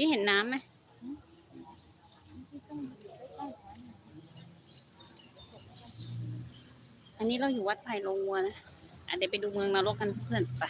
พี่เห็นน้ำไหมอันนี้เราอยู่วัดไผ่ลงวัวนะอะเดี๋ยวไปดูเมืองนรกกันเพื่อนไป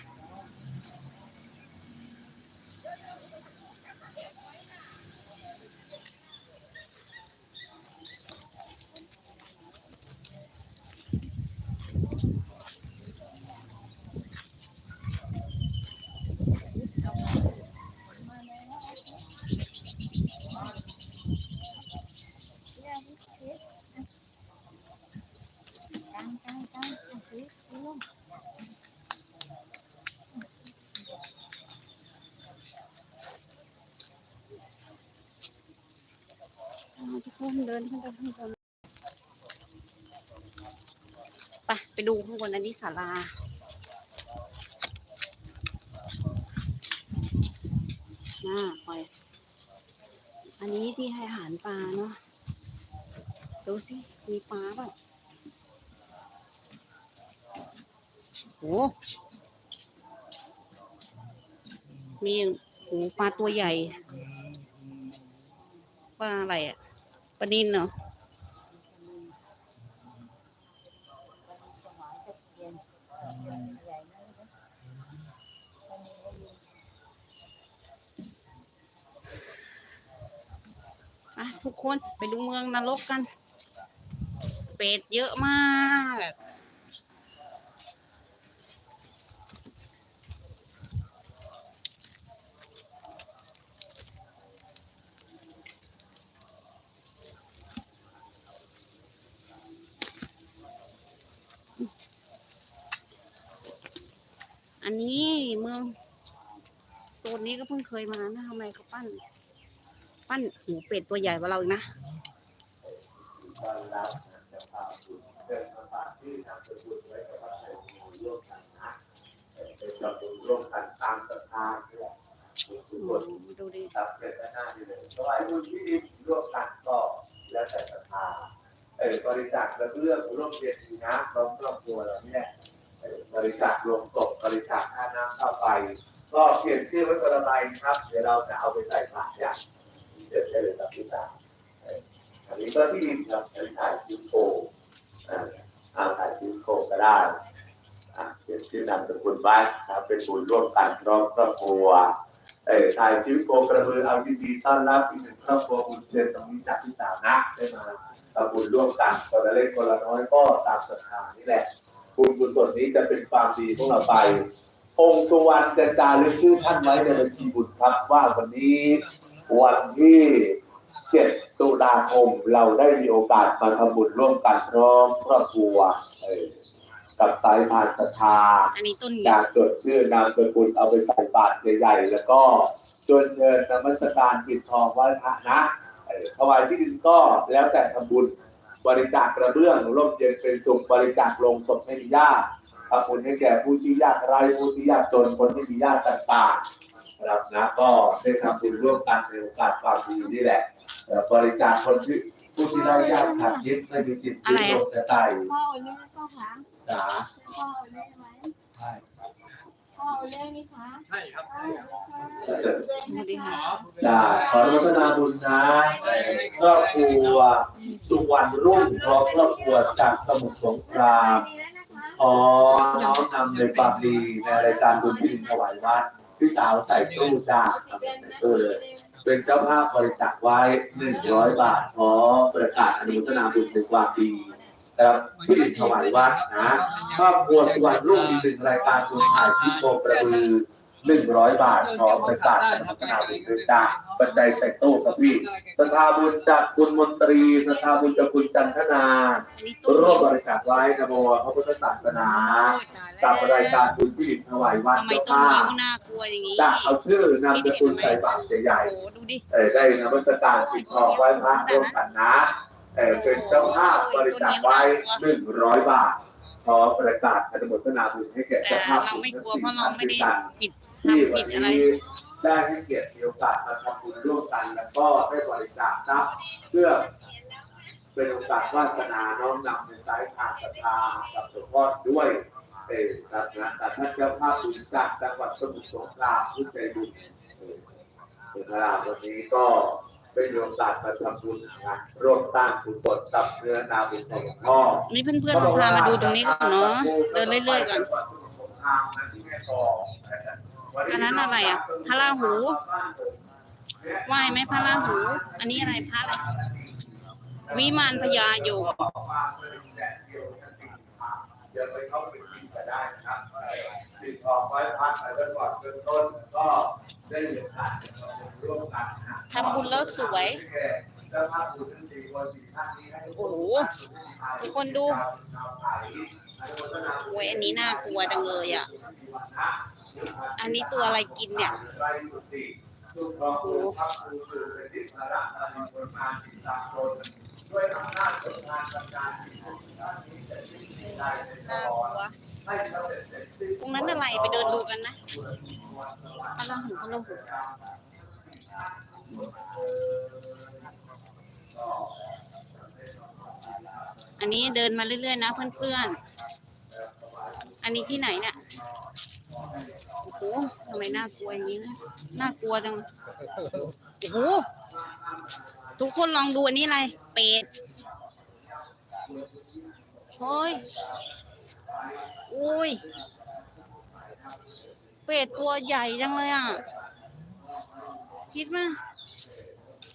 ทุกคนเดินขึ้นไปข้างบนไปไปดูข้างบนอันนี้ศาลาน่าปอยอันนี้ที่ให้อาหารปลาเนาะดูสิ มีปลาเปล่าโหมีโหปลาตัวใหญ่ ปลาอะไรอะ ปนินเหรออะทุกคนไปดูเมืองนรกกัน เป็ดเยอะมาก อันนี้เมืองโซนนี้ก็เพิ่งเคยมานะทำไมเขาปั้น ปั้นหูเป็ดตัวใหญ่กว่าเราอีกนะรวมกันตามศรัทธาที่แหละทุกอืคนมดูดิครับเป็นหน้าที่เลยถวายบุญที่ดินร่วมกันก็แล้วแต่ศรัทธา เออบริจาคและเรื่องร่วมเรียนดีนะร้อมครอบครัวเราเนี่ยบริจาครวมศพบริจาคค่าน้ำค่าไฟก็เขียนชื่อไว้คนละใบครับ เดี๋ยวเราจะเอาไปใส่บาตรอย่างเดี๋ยวได้เลยครับพี่ตาอันนี้ก็ที่ดินครับถ่ายคิวโคอ่าเอาถ่ายคิวโคก็ได้อะเขียนชื่อนามสกุลบ้านนะครับเป็นบุญร่วมกันครอบครอบครัวเออถ่ายชีวิตโกกระบือเอาดีดีต้อนรับอีกหนึ่งครอบครัวบุญเชิญตรงนี้จากที่สานะได้มา ทำบุญร่วมกันคนละเล็กคนละน้อยก็ตามศรัทธานี่แหละบุญกุศลนี้จะเป็นความดีของเราไป องค์สุวรรณจะจารึกชื่อท่านไว้ในบัญชีบุญครับว่าวันนี้วันที่เจ็ดตุลาคมเราได้มีโอกาสมาทำบุญร่วมกันพร้อมครอบครัวเออกับสายทานศรัทธาอันนี้ต้นการจดชื่อนามสกุลเอาไปใส่บาตรใหญ่ๆ แล้วก็ชวนเชิญนมัสการปิดทองไหว้พระนะเอ่อ ถวายที่ดินก็แล้วแต่ทำบุญบริจาคกระเบื้องร่มเย็นเป็นสุขบริจาคลงศพให้มีญาติทำบุญให้แก่ผู้ที่ยากไร้ผู้ที่ยากจนคนที่มีญาติต่างๆนะครับนะก็ได้ทำบุญร่วมกันในโอกาสความดีนี่แหละเอ่อบริจาคคนที่ผู้ที่ได้ญาติขาดยิดไม่มีสิทธิ์ที่ลงจะตายพ่อโอเล่พ่อคะจ๋าพ่อโอเล่ไหมใช่ พ่อโอเล่นี่คะใช่ครับพ่อใช่โอครับเล่ค่ะสวัสดีค่ะ จ้าขออนุโมทนาบุญนะครอบครัวสุวรรณรุ่งพร้อมครอบครัวจากสมุทรสงครามขอน้อมนำในความดีในรายการบุญที่ดินถวายวัดพี่สาวใส่ตู้จ้าทำใส่ตู้เลยเป็นเจ้าภาพบริจาคไว้หนึ่งร้อยบาทขอประกาศอนุโมทนาบุญในความดี นะครับที่ดินถวายวัดนะครอบครัวสุวรรณรุ่งมีหนึ่งรายการบุญถ่ายที่โคกระบือหนึ่งร้อยบาทขอประกาศอนุโมทนาบุญด้วยจ้าบันไดใส่ตู้ครับพี่สถาบุญจากคุณมนตรีสถาบุญจากคุณจันทนาอันนี้ต้นร่วมบริจาคไว้นะโมพระพุทธศาสนากับรายการบุญที่ดินถวายวัดทำไมเจ้าต้นภาพนิ้วน่ากลัวอย่างนี้จะเอาชื่อนามสกุลใส่บาตรใหญ่โอ้โหดูดิๆเอ่อได้นมัสการปิดทองไว้พระร่วมกันนะ เอ่เป็นเจ้าภาพบริจาคไว้หนึ่งร้อยบาท ขอประกาศอนุโมทนาบุญให้แก่แต่เจ้าภาพเราไม่กลัวเพราะเราไม่ได้ท่านผิดที่วันนี้ได้ให้เกียรติมีโอกาสมาทำบุญร่วมกัน แล้วก็ได้บริจาคทรัพย์เพื่อเป็นโอกาสวาสนาน้อมนำในสายทางศรัทธากับหลวงพ่อด้วยเออครับนะแต่ท่านเจ้าภาพบุญจากจังหวัดสมุทรสงครามผู้ใจบุญเออถึงเวลาวันนี้ก็ ได้มีโอกาสมาทำบุญนะร่วมสร้างกุศลกับเนื้อนาบุญของพ่อนี่เพื่อนๆเราพามาดูตรงนี้ก่อนเนาะเดินเรื่อยๆก่อนอันนั้นอะไรอะพระราหูไหวไหมพระราหู อันนี้อะไรพระอะไรวิมานพญาโย มเดี๋ยวไปเข้าไปกินก็ได้นะครับติดออกไว้พักไปไว้ก่อนเบื้องต้นก็ได้มีโอกาสร่วมกันนะทำบุญแล้วสวยเจ้าภาพบุญทั้งสี่คนสี่ท่านนี้ให้ทุกโอ้โหทุกคนดูโอ้ยอันนี้น่ากลัวจังเลยอะ อันนี้ตัวอะไรกินเนี่ยโอ้โหด้วยอำนาจผลงานทำการที่ท่านนี้จะสิ้ น่ากอดลัวให้เราเสร็จเสร็จสิ้นตรงนั้นอะไรไปเดินดูกันนะพระราหูพระราหูอันนี้เดินมาเรื่อยๆนะเพื่อนๆ อันนี้ที่ไหนเนี่ย โอ้โหทำไมน่ากลัวอย่างนี้นะน่ากลัวจัง โอ้โห ทุกคนลองดูอันนี้อะไร เป็ด เฮ้ยอุ้ยเป็ดตัวใหญ่จังเลยอะ คิดว่า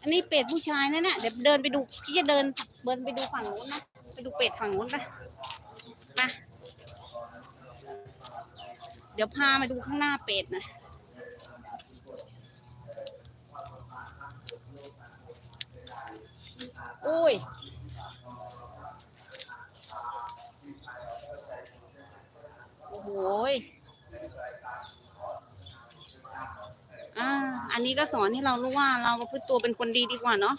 อันนี้เป็ดผู้ชายนะเนี่ยเดี๋ยวเดินไปดูพี่จะเดินเดินไปดูฝั่งนู้นนะไปดูเป็ดฝั่งนู้นไปไปเดี๋ยวพามาดูข้างหน้าเป็ดนะอุ้ย โอ้โหย อันนี้ก็สอนให้เรารู้ว่าเราพึ่ตัวเป็นคนดีดีกว่าเนาะ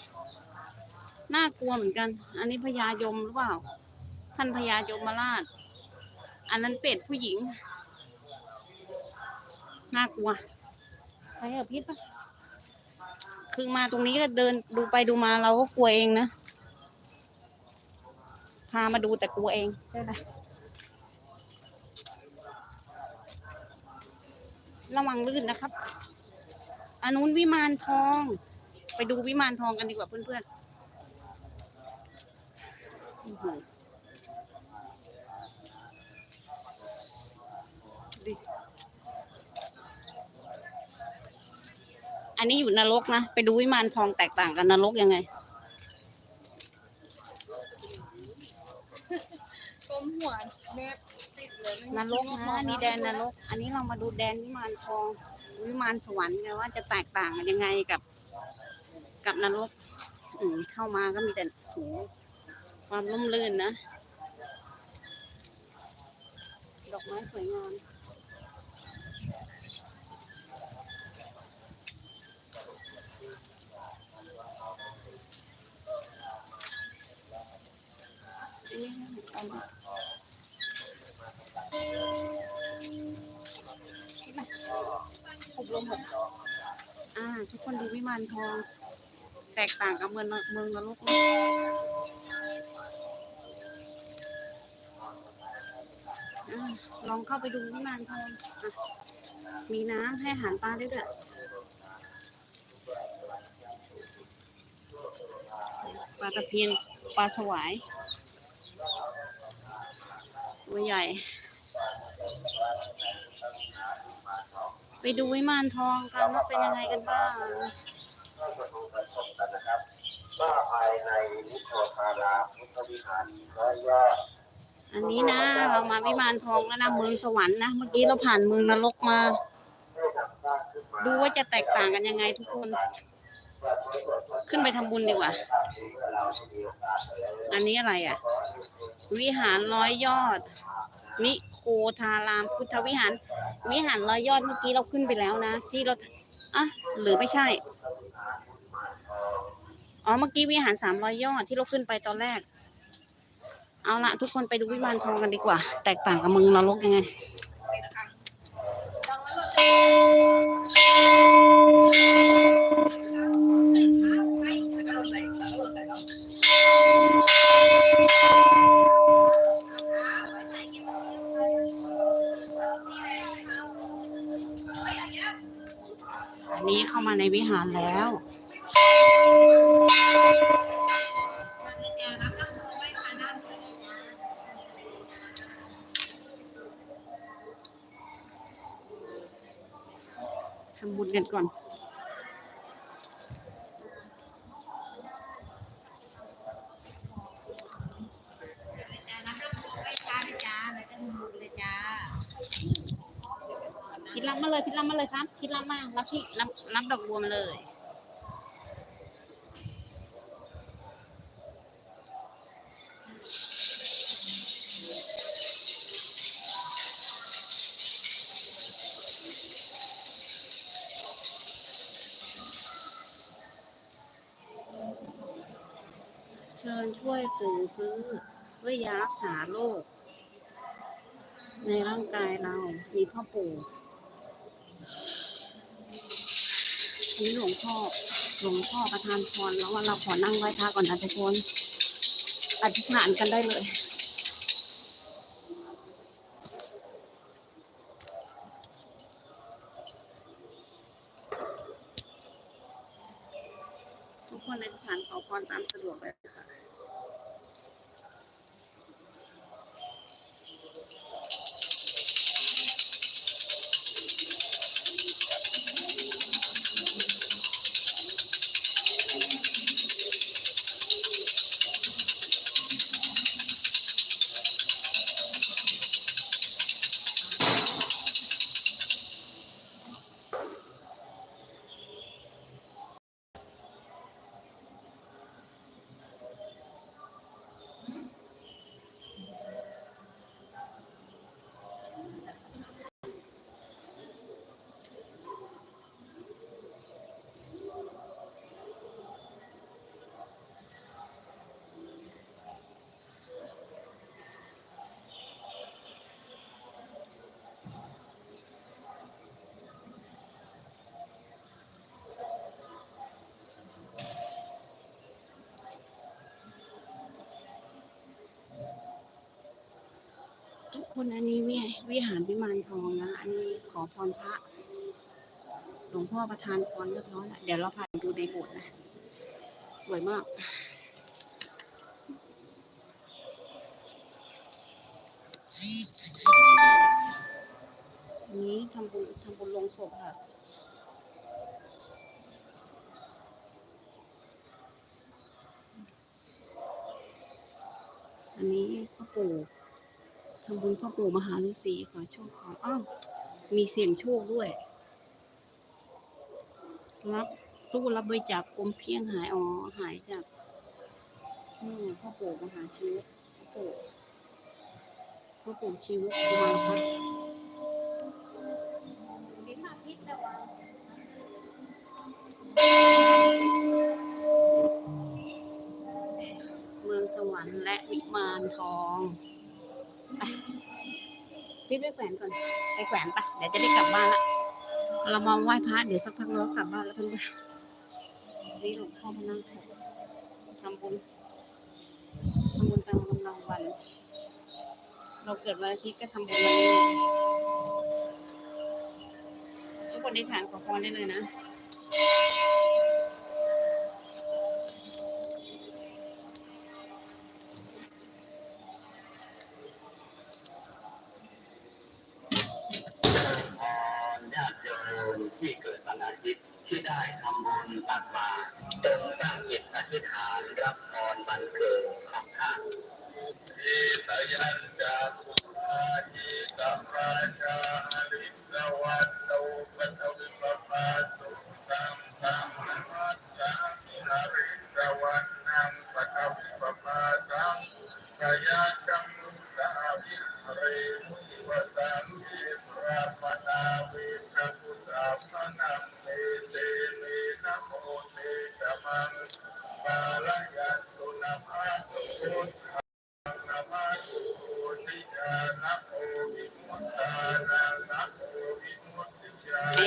น่ากลัวเหมือนกัน อันนี้พญายมหรือเปล่า ท่านพญายมราช อันนั้นเป็ดผู้หญิง น่ากลัวใครเอาพิษปะคือมาตรงนี้ก็เดินดูไปดูมาเราก็กลัวเองนะ พามาดูแต่กลัวเองใช่ไหมระวังลื่นนะครับ อันนู้นวิมานทอง ไปดูวิมานทองกันดีกว่าเพื่อนๆอื้อหือดิอันนี้อยู่นรกนะ ไปดูวิมานทองแตกต่างกันนรกยังไงก้มหัวแนบติดเลยนรกนะนี่แดนนรก อันนี้เรามาดูแดนวิมานทอง วิมานสวรรค์กันว่าจะแตกต่างกันยังไงกับ กับนรกอืมเข้ามาก็มีแต่โหความร่มรื่นนะ ดอกไม้สวยงามอันนี้เอบรมหกอ่า ทุกคนดูวิมานทอง แตกต่างกับเมืองเมืองนรกนะอ่าลองเข้าไปดูวิมานทองมีน้ำให้อาหารปลาด้วยด้วยปลาตะเพียนปลาสวายตัวใหญ่ ไปดูวิมานทองกันว่าเป็นยังไงกันบ้างก็ภายในนิโคธารามพุทธวิหารร้อยยอดอันนี้นะเรามาวิมานทองแล้วนะเมืองสวรรค์นะเมื่อกี้เราผ่านเมืองนรกมา ดูว่าจะแตกต่างกันยังไงทุกคน ขึ้นไปทำบุญดีกว่า อันนี้อะไรอะ วิหารร้อยยอด นิ โคทารามพุทธวิหาร วิหารร้อยยอดเมื่อกี้เราขึ้นไปแล้วนะ ที่เราอะหรือไม่ใช่ อ๋อเมื่อกี้วิหารสามร้อยยอดที่เราขึ้นไปตอนแรก เอาละทุกคนไปดูวิมานทองกันดีกว่า แตกต่างกับเมืองนรกยังไงน วิหารแล้วทำบุญกันก่อน มาเลยพิดรับ คิดรับมารับที่รับรับดอกบัวมาเลย เชิญช่วยปู่ซื้อช่วยยารักษาโรคในร่างกายเรา มีพ่อปู่ นี่หลวงพ่อ หลวงพ่อประทานพรแล้วว่าเราขอนั่งไหว้พระก่อนนะทุกคนอธิษฐานกันได้เลย ทุกคนอันนี้วิวิหารวิมานทองนะ อันนี้ขอพรพระ หลวงพ่อประทานพรเรียบร้อยแล้วเดี๋ยวเราพาไปดูในโบสถ์นะ สวยมากนนี้ทำบุญทำบุญลงศพค่ะอันนี้พ่อปู่ ทำบุญพ่อปู่มหาฤาษีขอโชคขออ้าวมีเสียงโชคด้วย รับตู้รับบริจาคกลมเพียงหายอ๋อหายจากนี่พ่อปู่มหาชีวิตพ่อปู่พ่อปู่ชีวิตมาครับ พี่ไปแขวนก่อนไปแขวนปะเดี๋ยวจะได้กลับบ้านละเรามองไหว้พระเดี๋ยวสักพักเราก็กลับบ้านแล้วเพื่อนๆนี่หลวงพ่อมานั่งแถวทำบุญทำบุญตามกำลังวัน เราเกิดวันอาทิตย์ก็ทำบุญวันนี้ทุกคนได้ฐานขอพรได้เลยนะ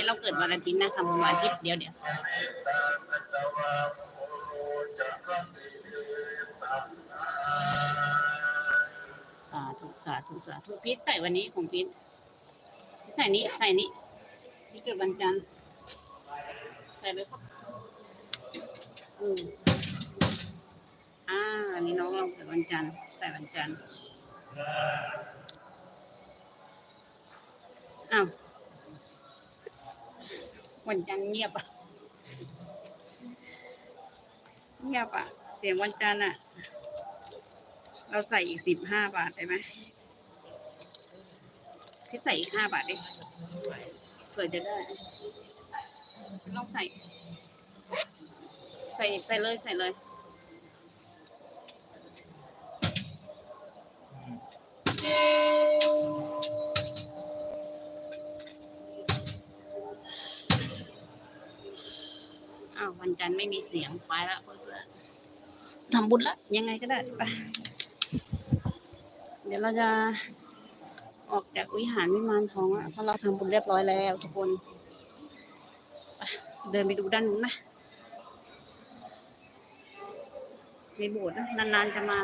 เราเกิดวันอาทิตย์นะทำบุญวันอาทิตย์เดี๋ยวเดี๋ยวสาธุสาธุสาธุพิษใส่วันนี้ของพิษใส่นี้ใส่นี้พี่เกิดวันจันทร์ใส่เลยครับอืมอ่านนี้น้องเราเกิดวันจันทร์ใส่วันจันทร์อ้าว วันจันทร์เงียบอะ เงียบอะ เสียงวันจันทร์อะ เราใส่อีกสิบห้าบาทได้ไหมพี่ใส่อีกห้าบาทดิเผื่อจะได้ ลองใส่ ใส่ใส่เลยใส่เลยอ้ วันจันทร์ไม่มีเสียงไปละเพื่อนๆทำบุญละ ยังไงก็ได้ไปเดี๋ยวเราจะออกจากวิหารวิมานทองละเพราะเราทำบุญเรียบร้อยแล้วทุกคน เดินไปดูด้านนู้นไหมมีโบสถ์นะนานๆจะมา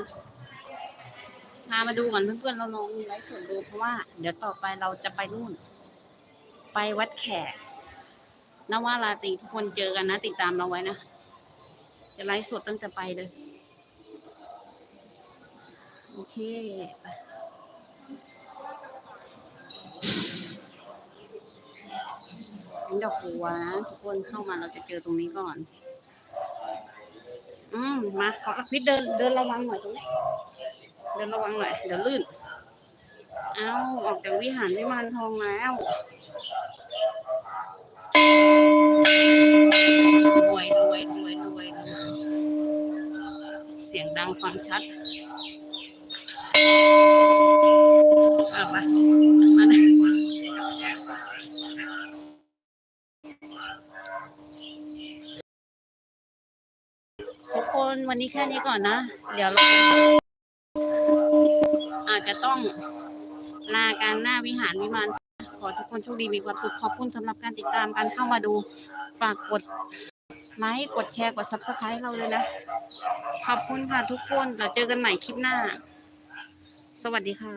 พามาดูก่อนเพื่อนๆเราลองไลฟ์สดดูเพราะว่า เดี๋ยวต่อไปเราจะไปนู่น ไปวัดแขก นว่าราตรีทุกคนเจอกันนะ ติดตามเราไว้นะ จะไลฟ์สดตั้งแต่ไปเลย โอเคไปนี่ดอกบัวนะทุกคนเข้ามาเราจะเจอตรงนี้ก่อน อืมมาขอพิษเดินเดินระวังหน่อยตรงนี้ เดินระวังหน่อย เดี๋ยวลื่น เอาออกจากวิหารวิมานทองแล้ว รวยรวยรวยรวยเสียงดังฟังชัดเอาไปมาเลยทุกคนวันนี้แค่นี้ก่อนนะ เดี๋ยวเราอาจจะต้องลาการหน้าวิหารวิมาน อทุกคนโชคดีมีความสุขขอบคุณสำหรับการติดตามการเข้ามาดูฝากกดไลค์กดแชร์กดซับสไครต์เราเลยนะ ขอบคุณค่ะทุกคนเราเจอกันใหม่คลิปหน้า สวัสดีค่ะ